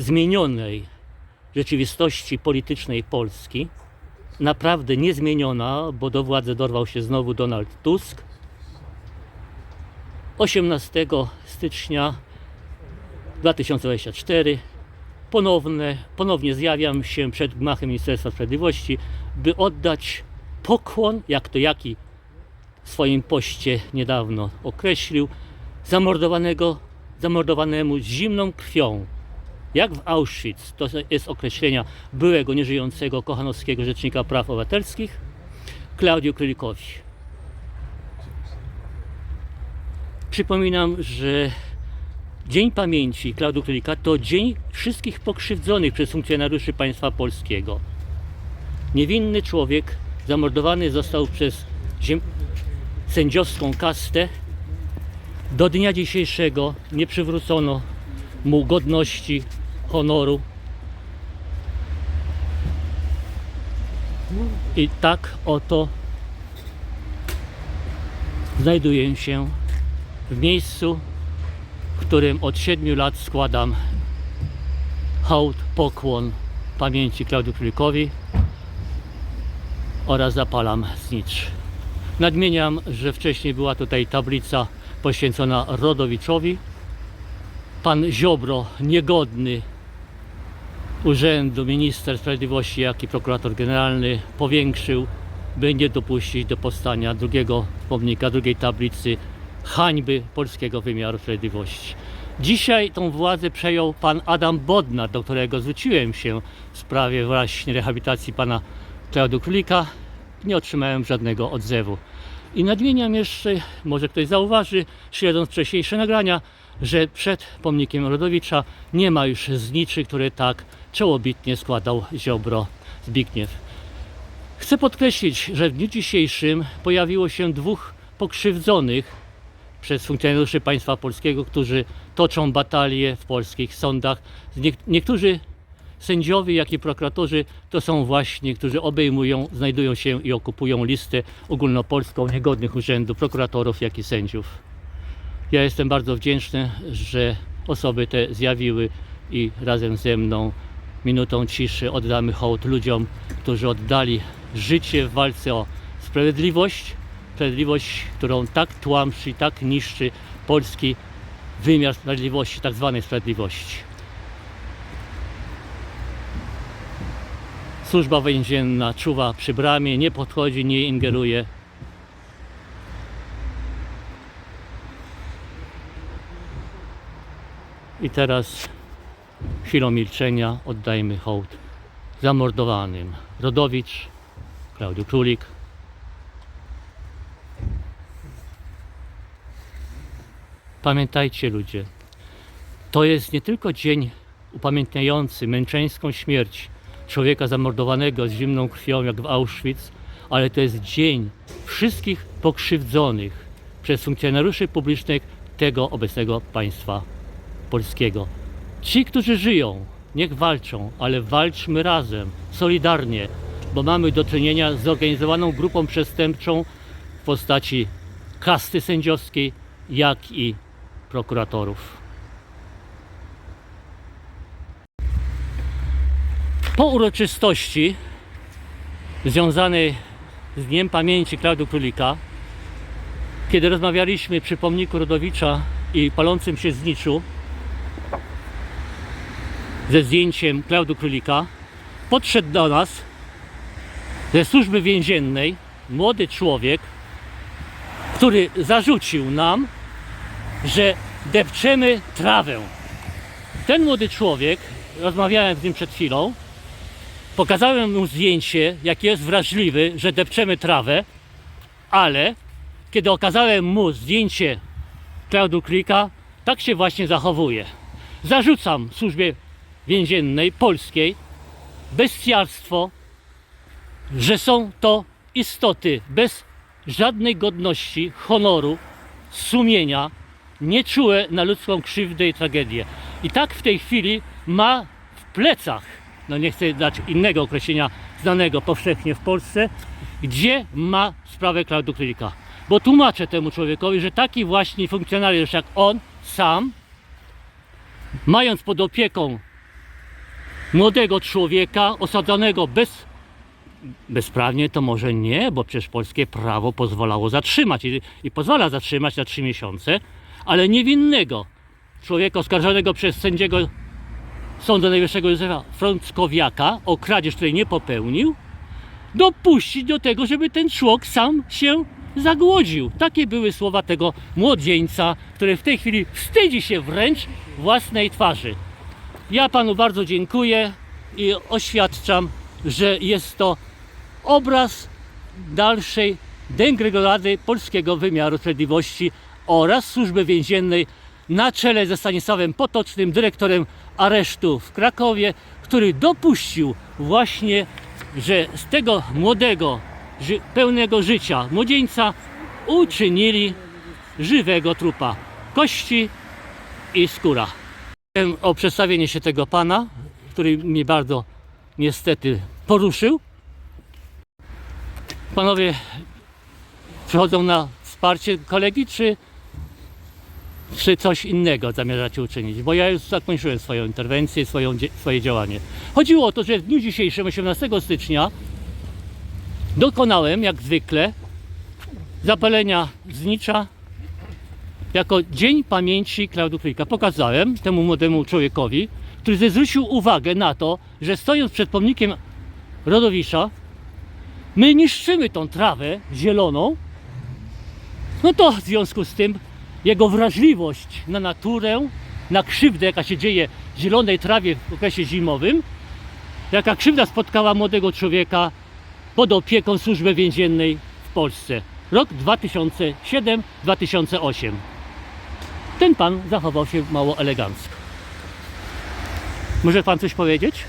zmienionej rzeczywistości politycznej Polski, naprawdę niezmieniona, bo do władzy dorwał się znowu Donald Tusk, 18 stycznia 2024 ponowne, ponownie zjawiam się przed gmachem Ministerstwa Sprawiedliwości, by oddać pokłon, jak to jaki w swoim poście niedawno określił, zamordowanego, zamordowanemu zimną krwią, jak w Auschwitz, to jest określenia byłego, nieżyjącego Kochanowskiego Rzecznika Praw Obywatelskich, Klaudiu Krylikowi. Przypominam, że Dzień Pamięci Klaudiu Krylika to dzień wszystkich pokrzywdzonych przez funkcjonariuszy państwa polskiego. Niewinny człowiek zamordowany został przez sędziowską kastę. Do dnia dzisiejszego nie przywrócono mu godności, honoru. I tak oto znajduję się w miejscu, w którym od 7 lat składam hołd, pokłon pamięci Klaudiu Krylikowi oraz zapalam znicz. Nadmieniam, że wcześniej była tutaj tablica poświęcona Rodowiczowi. Pan Ziobro, niegodny urzędu minister sprawiedliwości, jak i prokurator generalny, powiększył, by nie dopuścić do powstania drugiego pomnika, drugiej tablicy hańby polskiego wymiaru sprawiedliwości. Dzisiaj tą władzę przejął pan Adam Bodnar, do którego zwróciłem się w sprawie właśnie rehabilitacji pana Klaudiu Królika. Nie otrzymałem żadnego odzewu. I nadmieniam jeszcze, może ktoś zauważy, śledząc wcześniejsze nagrania, że przed pomnikiem Rodowicza nie ma już zniczy, które tak czołobitnie składał Ziobro Zbigniew. Chcę podkreślić, że w dniu dzisiejszym pojawiło się dwóch pokrzywdzonych przez funkcjonariuszy państwa polskiego, którzy toczą batalie w polskich sądach. Niek- niektórzy sędziowie, jak i prokuratorzy to są właśnie, którzy obejmują, znajdują się i okupują listę ogólnopolską niegodnych urzędu prokuratorów, jak i sędziów. Ja jestem bardzo wdzięczny, że osoby te zjawiły i razem ze mną minutą ciszy oddamy hołd ludziom, którzy oddali życie w walce o sprawiedliwość, sprawiedliwość, którą tak tłamszy, tak niszczy polski wymiar sprawiedliwości, tak zwanej sprawiedliwości. Służba więzienna czuwa przy bramie, nie podchodzi, nie ingeruje. I teraz chwilą milczenia oddajmy hołd zamordowanym. Rodowicz, Klaudiu Królik, Pamiętajcie ludzie, to jest nie tylko dzień upamiętniający męczeńską śmierć człowieka zamordowanego z zimną krwią jak w Auschwitz, ale to jest dzień wszystkich pokrzywdzonych przez funkcjonariuszy publicznych tego obecnego państwa polskiego. Ci, którzy żyją, niech walczą, ale walczmy razem, solidarnie, bo mamy do czynienia z zorganizowaną grupą przestępczą w postaci kasty sędziowskiej, jak i prokuratorów. Po uroczystości związanej z Dniem Pamięci Klaudiu Królika, kiedy rozmawialiśmy przy pomniku Rodowicza i palącym się zniczu ze zdjęciem Klaudiu Królika, podszedł do nas ze służby więziennej młody człowiek, który zarzucił nam, że depczemy trawę. Ten młody człowiek, rozmawiałem z nim przed chwilą, pokazałem mu zdjęcie, jak jest wrażliwy, że depczemy trawę, ale kiedy okazałem mu zdjęcie Klaudu Klika, tak się właśnie zachowuje. Zarzucam służbie więziennej polskiej bestiarstwo, że są to istoty bez żadnej godności, honoru, sumienia, nieczułe na ludzką krzywdę i tragedię. I tak w tej chwili ma w plecach, no nie chcę dać innego określenia znanego powszechnie w Polsce, gdzie ma sprawę Klaudu Krylika. Bo tłumaczę temu człowiekowi, że taki właśnie funkcjonariusz jak on sam, mając pod opieką młodego człowieka osadzonego bez, bezprawnie, to może nie, bo przecież polskie prawo pozwalało zatrzymać i, i pozwala zatrzymać na trzy miesiące, ale niewinnego człowieka oskarżonego przez sędziego Sądu Najwyższego Józefa Frąckowiaka o kradzież, której nie popełnił, dopuścić do tego, żeby ten człowiek sam się zagłodził. Takie były słowa tego młodzieńca, który w tej chwili wstydzi się wręcz własnej twarzy. Ja panu bardzo dziękuję i oświadczam, że jest to obraz dalszej degrengolady polskiego wymiaru sprawiedliwości oraz służby więziennej na czele ze Stanisławem Potocznym, dyrektorem aresztu w Krakowie, który dopuścił właśnie, że z tego młodego, ży- pełnego życia młodzieńca uczynili żywego trupa. Kości i skóra. O przedstawienie się tego pana, który mnie bardzo niestety poruszył. Panowie przychodzą na wsparcie kolegi, czy, czy coś innego zamierzacie uczynić? Bo ja już zakończyłem swoją interwencję, swoją, swoje działanie. Chodziło o to, że w dniu dzisiejszym, 18 stycznia, dokonałem, jak zwykle, zapalenia znicza jako Dzień Pamięci Klaudu Królika. Pokazałem temu młodemu człowiekowi, który zwrócił uwagę na to, że stojąc przed pomnikiem Rodowisza, my niszczymy tą trawę zieloną, no to w związku z tym jego wrażliwość na naturę, na krzywdę, jaka się dzieje zielonej trawie w okresie zimowym, jaka krzywda spotkała młodego człowieka pod opieką służby więziennej w Polsce. Rok 2007-2008. Ten pan zachował się mało elegancko. Może pan coś powiedzieć?